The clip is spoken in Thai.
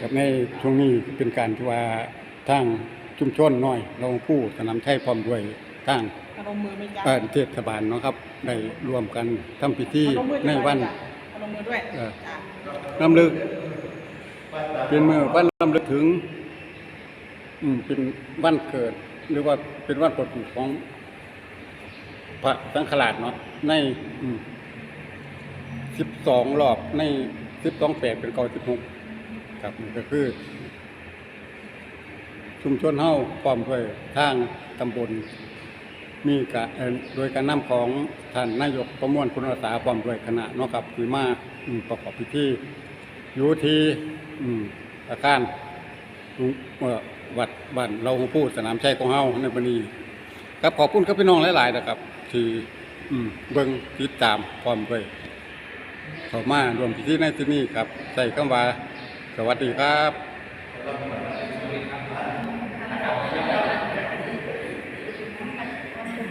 กับในช่วงนี้เป็นการที่ว่าทางชุมชนน้อยเราผู้สนามชัยพร้อมด้วยทางพนมมือไหม่จ้าเอ่อเทศบาลเนาะครับได้ร่วมกันทำพิธีพนมมือในวันพนมมือด้วยเออจ้าลำลึก เป็นมือวันลำลึกถึงอืมเป็นวันเกิด หรือว่าเป็นวันปลดปลูกของพระสังฆราชเนาะในสิบสองรอบในสิบสองแปดเป็นเก้าสิบหก ครับนี่ก็คือ ชุมชนเฮาพร้อมด้วยทางตำบล มีกะโดยการนำของท่านนายกประมวลคุณรักษาพร้อมด้วยคณะเนาะครับคือมาอืมประกอบพิธีอยู่ที่อืมอาคารอืมเอ่อวัดบ้านเราผู้สนามชัยของเฮาในบัดนี้ครับขอบคุณครับพี่น้องหลายๆนะครับ ที่อืมเบิ่งติดตามพร้อมด้วยเข้ามารวมพิธีในที่นี้ครับใส่คำว่า สวัสดีครับ